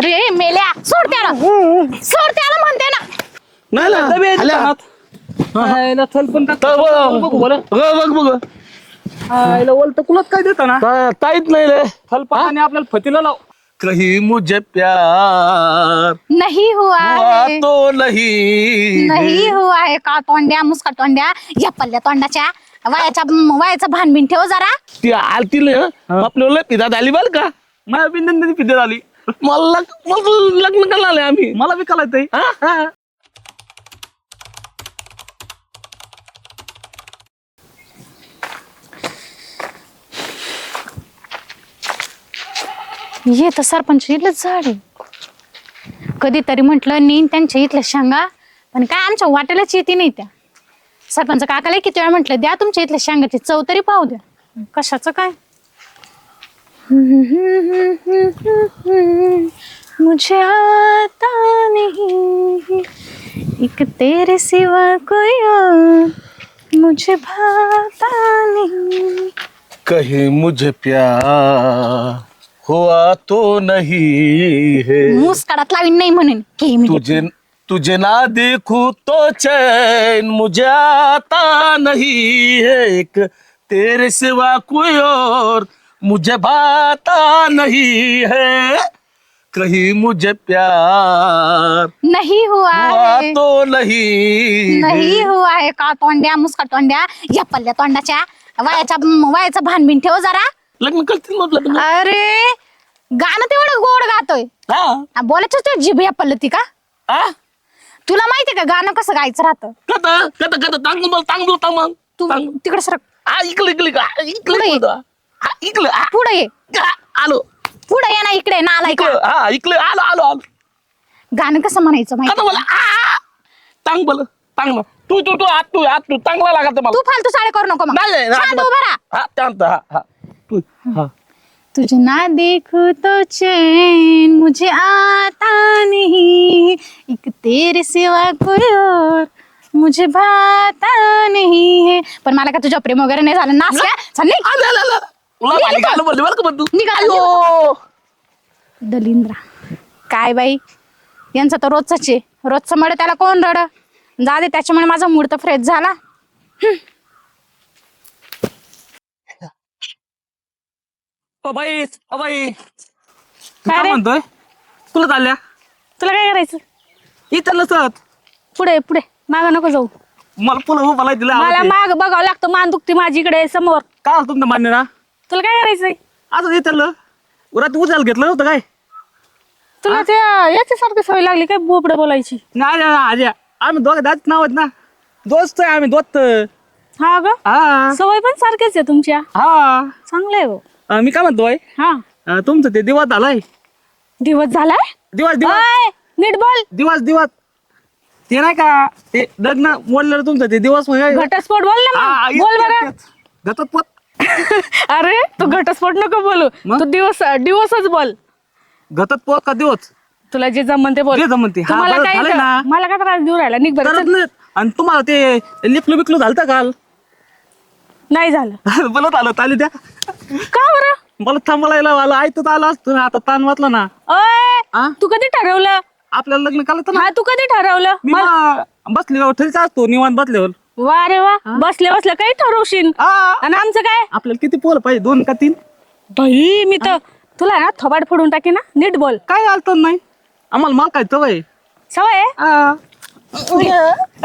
अरे मेल्या. सोड त्याला. सोड त्याला म्हणते ना. नाही ना. डबे आहेत. आयला टाक. तर बघ. बघू बरं. बघ बघ बघ. आयला ओलत कुलत काय देता ना? ता- ताईत नाही रे. आपल्याला फतीला लाव. कहीं मुझे प्यार. नाही हुआ हुआ है. तो नहीं नाही हुआ है का तोंड्या मुसका तोंड्या? या पल्ल्या तोंडाच्या. वयाच्या वयाचा भानबिन ठेव जरा. ती आलती ना आपल्याला पिदात आली बरं का? माझ्या बिंदन फिदे झाली मला लग- मला लग्न करायला आले आम्ही. मला बी कळायचंय हा? ये तर सरपंच इथलंच झाड आहे. कधीतरी म्हटलं नेईन त्यांच्या इथल्या शेंगा पण काय आमच्या वाट्यालाच येते नाही त्या. सरपंच काकाला किती वेळा म्हटलं द्या तुमच्या इथल्या शेंगाची चव तरी पाहू द्या. कशाचं काय? मुझे आता नहीं। एक तेरे सिवा कोई और मुझे भाता नहीं। कहीं मुझे प्यार हुआ तो नहीं है। मुस्काडात लावीन नाही म्हणून की मी तुझे तुझे ना देखूँ तो चैन मुझे आता नहीं है। एक तेरे सिवा कोई और मुझे भाता नहीं है। कहीं मुझे प्यार नहीं हुआ हुआ है। तो नहीं नाही हुआ है का तोंड्या मुसका तोंड्या या पल्ल्या तोंडाच्या? वयाच्या वयाचं भानबिन ठेव जरा. लग्न करतील म्हटलं तुम्ही अरे गाणं तेवढं गोड गातोय. हा. बोलायचं ते जिभ या पल्लती का? हा? तुला माहितीये का गाणं कसं गायचं राहतं? कथा कथा कथा तांग बोल तांग बोल तांग बोल तू तिकडे सरक. हा इकडे इकडे का इकडे. पुढे ये. बोलतो. हा इकडे हा, पुढे ये. हा, आलो. पुढे ये ना इकडे ना आलाय का? इकडे हा इकडे आलो आलो आलो. गाणं कसं म्हणायचं माहिती बोला आ, तांग बोल तांग तू तू तू हात तू हात तू. चांगला लागत मला. तू फालतू साडे करू नको मग. नाही, शांत. उभा राहा. हा शांत हा हा. तू हा. तुझे ना देखो तो चैन मुझे आता नहीं। एक तेरे सिवा कोई और मुझे भाता नहीं है। पण मला का तुझ्या प्रेम वगैरे नाही झालं? नाच का? चल निघ. आलं, आलं, आलं. तुला बरं का पण तू निघा, अयो. दलिंद्रा. काय बाई? यांचा तर रोजचाच आहे. रोजचं मड त्याला कोण रड? जा दे त्याच्यामुळे माझा मूड तर फ्रेश झाला. O by O by. काय काय रे? म्हणतोय? तुला चालल्या? तुला काय करायचं? इथं नसत. पुढे पुढे. माग नको जाऊ. मला पुन्हा दिला मला माग बघावं लागतं. मान दुखती माझी इकडे समोर. काय तुमचं मान्य ना? तुला काय करायचंय? असं येतं रात उजाल घेतलं नव्हतं काय? तुला ते याच्यासारखी सवय लागली काय बोबड बोलायची? नाही नाही, आजी. आम्ही दोघं दाच नाव आहेत ना. दोस्त आहे आम्ही दोस्त. हा ग? हा. सवय पण सारखेच आहे तुमच्या. हा. चांगलं आहे हो. अं, मी काय म्हणतोय? हा. अं, तुमचं ते दिवस झालाय. दिवस झालाय? दिवस दिवस. ओय, नीट बोल. दिवस दिवस. ते नाही का ते लग्न बोललं तुमचं ते दिवस म्हणजे घटस्फोट बोल ना. मग. बोल बरं. घटस्फोट? अरे तू घटस्फोट नको बोलू. मग? तू दिवस दिवसच बोल. घटस्फोट का दिवस? तुला जे जमन ते बोल. जे जमन ते. हा, तुम्हाला बरं, काय झालंय ना. मला काय त्रास देऊ राहिला? निघ बरं करत चल. नाही आणि तुम्हाला ते लिपलू बिकलू झालं काल? नाही झालं. बोलत आलं ताली त्या का बरं? मला थांबलायला आलं ऐकत आलं असतं ना आता ताण वाचला ना? तू कधी ठरवलं? आपल्याला लग्न ना. हा तू कधी ठरवलं? मी बसलेल्यावर ठरीच असतो निवांत बसल्यावर. वा रे वा. बसल्या बसल्या काही ठरवशील. आ, आणि आमचं काय? आपल्याला किती पोल पाहिजे? दोन का तीन? बाई मी तर तुला ना थोबाड फोडून टाकी ना नीट बोल. काय आलतं नाही? आम्हाला माल काय तवय? सवय आहे?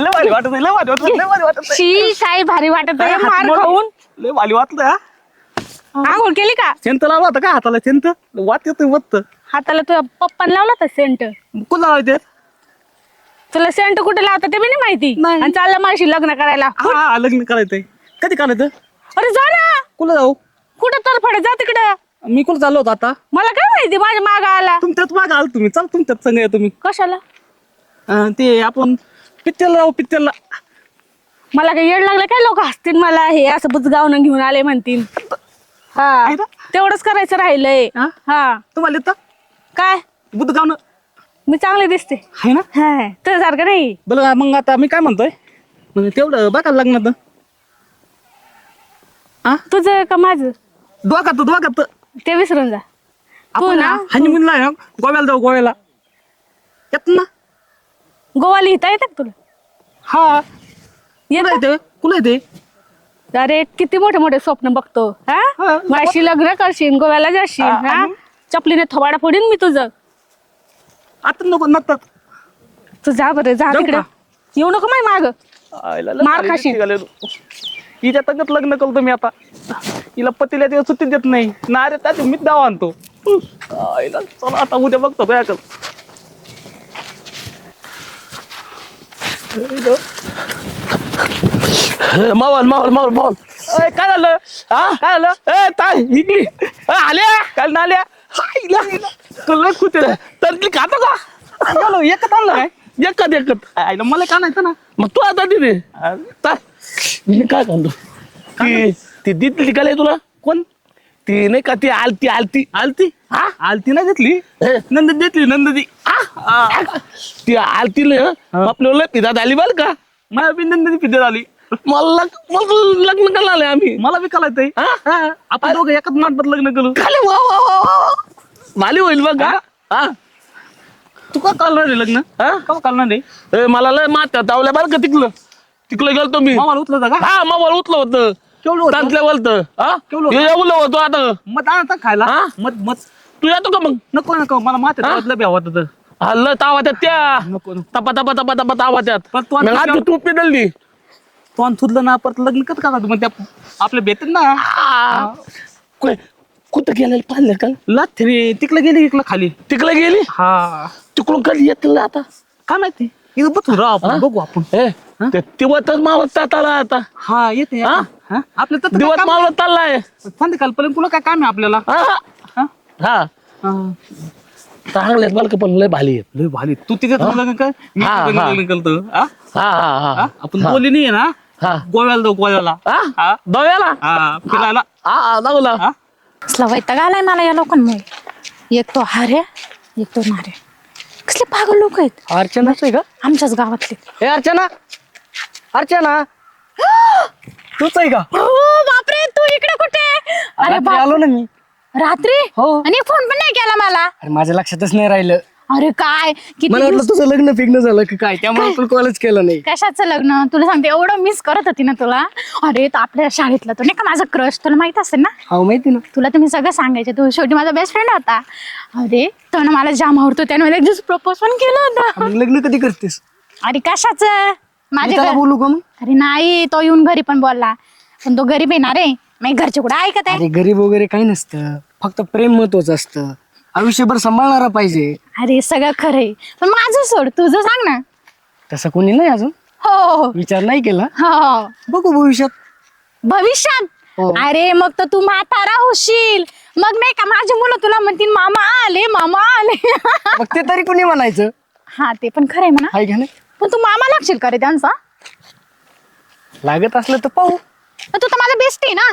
लय भारी वाटत लय भारी वाटत लय भारी वाटत शी काय भारी वाटत आहे मार खाऊन. लय भारी वाटलं हा? आंघोळ केली का? सेंट लावला होता का हाताला? सेंट वाट येतोय वत्त. हाताला तुझ्या पप्पान लावला होता सेंट. कुला लावायचे? तुला सेंट कुठे लावता ते बी नाही माहिती? नाही. आणि चाललं माझी लग्न करायला. हा लग्न करायचंय. कधी करायचं अरे जा ना. कुला जाऊ? कुठं तर फडे जा तिकडं? मी कुठं चाललो होतो आता? मला काय माहिती माझ्या माग आला. तुमच्यात माग आल तुम्ही. चल तुमच्यात संग या तुम्ही. कशाला? अं, ते आपण पिक्चरला जाऊ पिक्चरला मला काय येड लागलं काय? लोक हसतील मला. हे असं बुजगावनं घेऊन आले म्हणतील. हा. आहे ना? तेवढंच करायचं राहिलंय. हा? हा. तुम्हाला येतं? काय? बुद्धगावनं मी चांगले दिसते. आहे ना? हा तुझ्यासारखं नाही. बरं मग आता मी काय म्हणतोय? म्हणजे तेवढं बघा लग्नात तुझं का माझं? दोघात दोघात. ते विसरून जा. तू ना. हनीमूनला आहे ना? गोव्याला जाऊ गोव्याला. येत ना. गोवा लिहिता येतं का तुला? हा. कुठं येतं? येते कुठं येते अरे किती मोठे मोठे स्वप्न बघतो. हा? हा. माझी लग्न करशील गोव्याला जाशील हा, हा? आणि? चपलीने थोबाडा फोडीन मी तुझं. आता नको नसतात तू जा बरं जा जाऊ तिकडे. का? येऊ नको माय माग. मार खाशील. हिच्या तगत लग्न करतो मी आता. हिला पतीला दिवस सुट्टी देत नाही. ना रे त्याची मी दावा आणतो. आईला चला आता उद्या बघतो काय कर मावल मावल मावल मावल अय, काय झालं? हा? काय झालं? ए ताई इकली. आल्या? काल ना आल्या? कल कुठे तर ती खातो का? गेलो एकच आणलं काय? एकत एकत आईला मला का नाही ना. मग तू आता ताय मी काय सांगतो ती ती दिसली का तुला? कोण? ती नाही का ती आलती आलती. आलती? हा? आलती नाही देतली? ए, नंद देतली नंद आ, ती आलती आपल्याला पितात आली बरं का? मला बी नंद दी पिद्यात आली. मला लग- मला लग्न करायला आले आम्ही. मला बी कलायत हा? आपण दोघं एकाच मांडपात लग्न करू. खाली वा वा वा वा वा. भाली होईल बघ हा? तू का कालणार रे लग्न? हा? का कालणार रे ए, मला लय मात तावल्या बरं का तिकलं तिकलं गेलतो मी. मामाला उचलत का? हा मोबाईल उचलं होतं. केवढं होतं? तांतल्या हा? केवढं होतं? होतो आता. मत आणता खायला. हा? मत मत. तू येतो का मग? नको नको. मला माते हा? त्यातलं बी हवं होतं हल्ल तावा त्यात त्या. नको नको. तपा तपा तपा तपा तावा त्यात तू मग आता तो आणि थुरलं ना परत लग्न कसं का मग त्या आपल्या भेटेल ना. कुठं गेलेलं पाहिलं का? लाथरी तिकडे गेली इकडं खाली? तिकडे गेली? हा. तिकडून कधी येतील आता? काय माहिती? इथं राव आपण बघू आपण. ए ते दिवसच मावत चालला आता. हा येते हा? हा? आपलं तर दिवस मावत चाललाय सांगते कालपर्यंत तुला काय काम आहे आपल्याला? हा? हा? हा. हा. चांगले बालक पण लय भाली आहेत. लय भारी तू तिथे लग्न कर मी हा, तिथं हा. लग्न करतो. हा? हा हा हा? हा? आपण बोलली नाही ना? हा. गोव्याला जाऊ गोव्याला. हा? हा? दव्याला हा फिरायला. हा हा हा? कसला वैताग आलाय मला या लोकांमुळे. एक तो हार्या एक तो नार्या कसले पागल लोक आहेत. अर्चनाच आहे का? आमच्याच गावातले. हे अर्चना! अर्चना! तूच आहे का? हो बापरे तू इकडे कुठे? अरे रात्री बाप आलो ना मी. रात्री? हो. आणि फोन पण नाही केला मला. अरे माझ्या लक्षातच नाही राहिलं. अरे काय? किती मला वाटलं दिवस- तुझं लग्न फिग्न झालं की काय? त्यामुळे आपण कॉलेज केलं नाही. कशाचं लग्न? तुला सांगते एवढं मिस करत होती ना तुला. अरे तो आपल्या शाळेतला तो. नाही का माझा क्रश तुला माहीत असेल ना? हो माहिती ना. तुला मी सगळं सांगायचे. तू शेवटी माझा बेस्ट फ्रेंड होता. अरे तो ना मला जाम आवडतो. त्याने मला एक दिवस प्रपोज पण केलं होतं. मग लग्न कधी करतेस? अरे कशाच? मी माझे त्याला घर- बोलू का मग? अरे नाही तो येऊन घरी पण बोलला. पण तो गरीब आहे ना रे. घरचे कुठे ऐकत आहे? अरे गरीब वगैरे काही नसतं. फक्त प्रेम महत्वाचं असतं. आयुष्यभर सांभाळणारा पाहिजे. अरे सगळं खरं आहे पण माझं सोड तुझं सांग ना. तसं कोणी नाही अजून. हो हो विचार नाही केला. हो. बघू भविष्यात. भविष्यात? हो. अरे मग तर तू म्हातारा होशील. मग नाही का माझी मुलं तुला म्हणतील मामा आले मामा आले. मग ते तरी कोणी म्हणायचं? हा ते पण खरंय म्हणा. हाय का नाही? पण तू मामा लागशील का रे त्यांचा? लागत असलं तर पाहू. पण तू तर माझा बेस्ट आहे ना.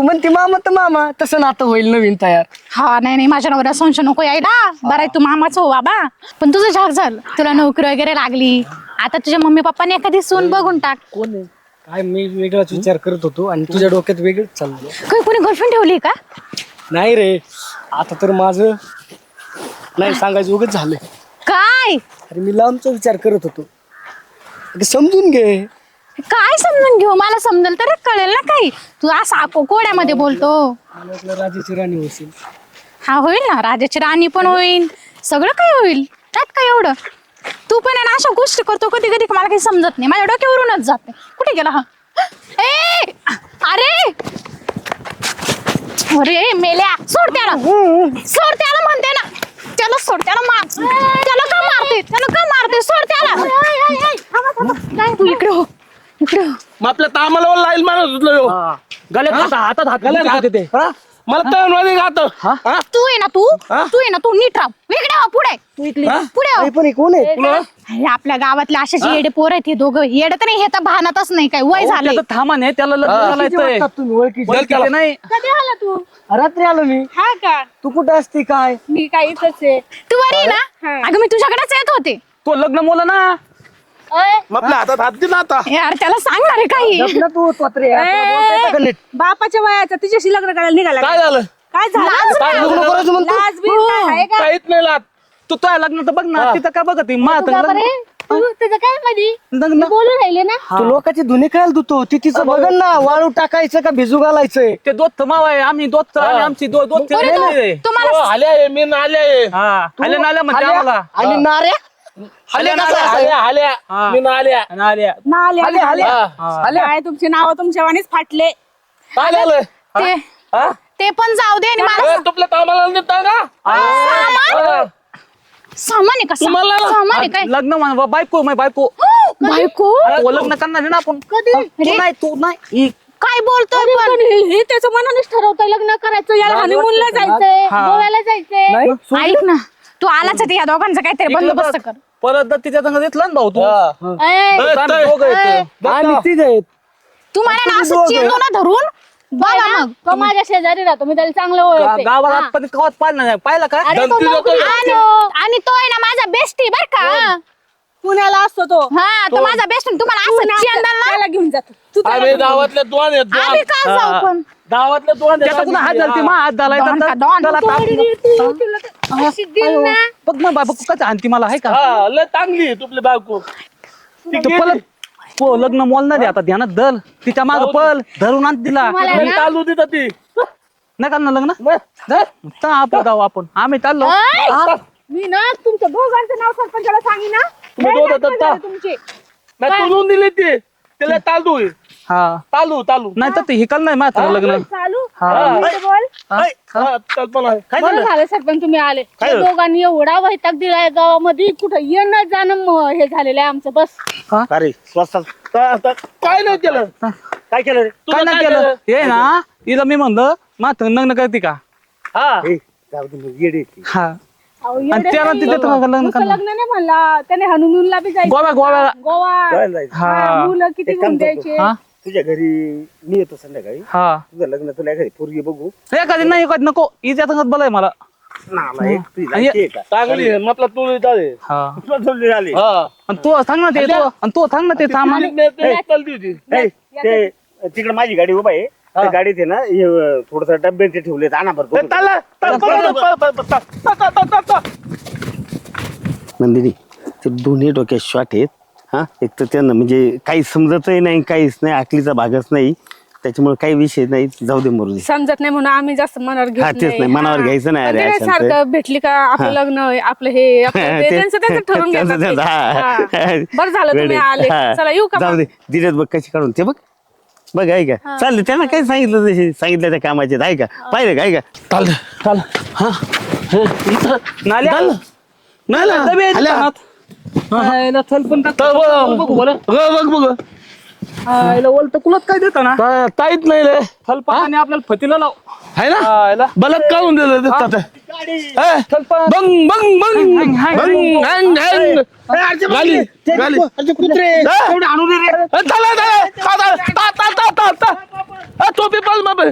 तू म्हणते मामा तर मामा तसं नातं होईल नवीन तयार. हा नाही नाही माझ्या नवऱ्या संशय नको यायला. बरं आहे, तू मामाच हो बाबा. पण तुझं झाक झालं. तुला नोकरी वगैरे लागली. आता तुझ्या मम्मी पप्पाने एखादी सून बघून टाक. कोण आहे? काय मी वेगळाच विचार करत होतो आणि तुझ्या डोक्यात वेगळंच चाललं. काही कोणी गर्लफ्रेंड ठेवली का? नाही रे. आता तर माझं नाही सांगायचं उगच झालंय. काय? अरे मी लांबचा विचार करत होतो. अगं समजून घे. काय समजून घेऊ? मला समजेल तर कळेल ना काही. तू असा को- कोड्यामध्ये बोलतो. मला वाटलं राजाची राणी होशील. हा होईल ना. राजाची राणी पण होईल. सगळं काही होईल. त्यात काय एवढं? तू पण आहे ना अशा गोष्टी करतो कधी कधी मला काही समजत नाही. माझ्या डोक्यावरूनच जाते. कुठे गेला हा? ए! अरे! अरे मेल्या. सोड त्याला. सोड त्याला म्हणते ना. त्याला सोड त्याला मार. त्याला का मारते त्याला का मारते सोड त्याला. तू इकडे हो इकडे हो. मग आपल्या तामाला लाईल मारत होतो ह्यो. गल्यात हातात हात घालून ते. हा? मला तर मध्ये तू आहे ना तू. हा? तू आहे ना तू नीट राह. इकडे हो पुढे. तू इकली हा? पुढे हो. पण कोण? आहे अरे आपल्या गावातले असे जे येडे पोर आहेत हे दोघं. येडे तर नाही हे तर भानातच नाही काय वय झालंय. त्याचं थांबा नाही त्याला लग्न. झालंय किती वाजतात तुम्ही ओळखीचे? नाही. कधी आला तू? रात्री आलो मी. हा का? तू कुठं असते काय? मी काय इथंच आहे. तू बरी आहे ना. अगं मी तुझ्याकडेच येत होते. तो लग्न मोला ना. आपल्या हातात हात दिला आता. यार त्याला सांग ना रे काही. लग्न तू बापाच्या वयाचा तिच्याशी लग्न करायला निघाला काय झालं? काय झालं? लग्न करायचं म्हणतो? लाज बीज काय आहे का? काहीच नाही लात तू तुझ्या लग्नाचं बघ ना तिथं काय बघत तुझा बरे? तू त्याचं काय मधी? लग्न मी बोलून राहिले ना? तू लोकांची धुनी काय धुतो ती तिचं बघन ना वाळू टाकायचं का भिजू घालायचंय ते दोस्त माव आहे आम्ही दोस्त आणि आमची दो दोस्त बरं तू- तुम्हाला आल्या मी नाल्या हा. आले ना आल्या म्हणजे आम्हाला आणि नाऱ्या? हा. मी नाल्या. नाले हा. काय तुमचे नाव तुमच्या वाणीच फाटले. ते हा? ते पण जाऊ दे आणि मला ए, तुपल्या कामाला देता का? सामान? सामान आहे का? सा- तुम्हाला- सामान आहे काय? लग्न म्हण बायको माझी बायको. बायको? तो लग्न करणार आहे ना आपण. कधी? तू नाही तू नाही. काय बोलतोय पण? हे- हे त्याचं मनानेच ठरवतंय लग्न करायचं. याला हनीमूनला जायचंय हा. गोव्याला जायचंय. ऐक ना तू आलाच आहे या दोघांचा काहीतरी बंदोबस्त कर. परत तिच्या संग घेतला ना भाऊ तू? ऐ, आम्ही दोघं येतो. आम्ही तिघ आहेत तू मला ना असं ना धरून? बघा मग. तो माझ्या शेजारी राहतो मी त्याला चांगलं गा- ओळखते. गावाला हा. आजपर्यंत पाहिलं नाही. पाहिलं का? अरे तो नोकरी आणि तो आहे ना माझा बेस्टी बर का? पुण्याला असतो तो. हा तो माझा बेस्ट तुम्हाला असं चंदन ना त्याला घेऊन जातो तू. त्याला आम्ही घेऊन जा. गावातले दोन आहेत दोन. आम्ही का जाऊ पण? गावातले दोन त्याचा कुणा हात झालती मा हात डॉन का डॉन? तुला दिल ना. बघ ना बाबा कसं आणती मला आहे का? हा लय चांगली आहे तुपली बायको. तो पळत हो लग्न मोल दे आता ध्यानात धर तिच्या माग पळ धरून आण तिला. ना- चालू देतात ती. नाही करणार लग्न? आपण जाऊ आपण. आम्ही चाललो. ऐ, हा. मी ना तुमच्या दोघांचं नाव सरपंचाला सांगी ना तुम्ही दोघं दत्ता. झाले तुमचे. नाही दिली ती. त्याला चालू आहे हा. चालू चालू नाही तर ते हिकल नाही माझं लग्न. चालू. हा. नीट बोल. हा. हा, कल्पना आहे. काय बरं झालं? झालं सरपंच तुम्ही आले. काय त्या झालं? दोघांनी एवढा वैताग दिलाय गावामध्ये कुठं येणं जाणं म- हे झालेलं आहे आमचं बस. अरे स्वस्तात काय नाही केलं? काय केलं रे? काय तुला नाही केलं? हे ना तिला मी म्हणलं मात लग्न करते का? हा. हा. अहो, त्याला नाही. तिथे तर लग्न नुसतं करणार. लग्न नाही म्हणला. त्याने हनुमूनला बी जायचं गोव्या गोव्याला गोवा हा. हा, मुलं किती घेऊन काम द्यायचे हा. तुझ्या घरी मी येतो संध्याकाळी. हा. तुझं लग्न तुला घरी पोरगी बघू. एखादी नाही एखादी नको. इथे आता बोलाय मला. नाला एक तुझी आणि- लायकी आहे का? चांगली म्हटलं तुला झाले हा. तुला जोडली झाली. हा. आणि तू सांग ना ते तू आणि तू सांग ना ते सामान. चालती होती ए, ते तिकडे माझी गाडी उभा आहे. त्या गाडीत आहे ना थोडस डब्बे ते ठेवले आणा बरं. नंदिनी ते दोन्ही डोक्यात शॉट आहेत. हा? एक तर त्यांना म्हणजे काही समजतही नाही काहीच नाही आकलीचा भागच नाही. त्याच्यामुळे काही विषय नाही. जाऊ दे मरू दे समजत नाही म्हणून आम्ही जास्त मनावर घेत हा, तेच नाही, मनावर हा. घ्यायचं नाही, अरे. सारखं भेटली का आपलं लग्न आपलं हे आपलं ते, ते- त्यांचं त्यांचं ठरवून त्यांचं घेतात ते. त्यांचं, हा. हा. बरं झालं तुम्ही. आले. हा. चला येऊ का जाऊ मग? दे. दिलेत बघ कशी काढून. ते बघ. बघ आहे का चालले त्यांना काय सांगितलं तसे सांगितलं त्या कामाचे आहे का? पाहिलं काय का चाल. नाल्या. चाल. नाही ना. डबे आहेत आल्या. दुकानात. हा, याला थल पण टाक. तर बघ, बघू बरं बघ बघ बघ. हा, याला ओलतं कुलत काय देता ना? ता- ताईत नाही रे थलपाणी आपल्याला फतीला लाव. आहे ना? हा, याला बलत काढून दिलं ते तात्या. ए, थलपा बंग बंग बंग. हँग, हँग, बंग हँग हँग. गाली गाली. कुत्रे. ए, चला, चला. ता, ता, ता, ता, ता, ता, ता. ए, टोपी पाल बाबा